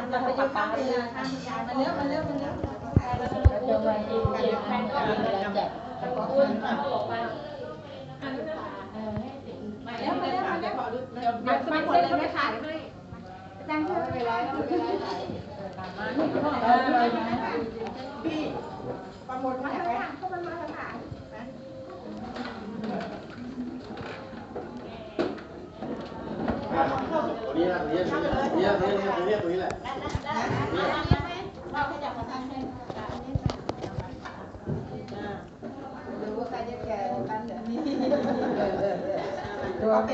กินแพงแล้วก็ป้าไปเลยมาเร็วมาเร็วมาเร็วจะมากินกินแพงก็มีแล้วจัดคุณบอกมามาแล้วมาแล้วมาแล้วเดี๋ยวมาไม่คนเลยไม่ขายให้ตั้งเท่าไหร่แล้วไม่เป็นไรมาที่ห้องเลยนะพี่ประมวลมาถ่าย เข้ามันมาถ่าย ตัวนี้นะตัวนี้ตัวนี้ตัวนี้ตัวนี้ตัวนี้แหละ เราให้จับมาทางให้ดูว่าใครจะแก่กันเดี๋ยวนี้โอเค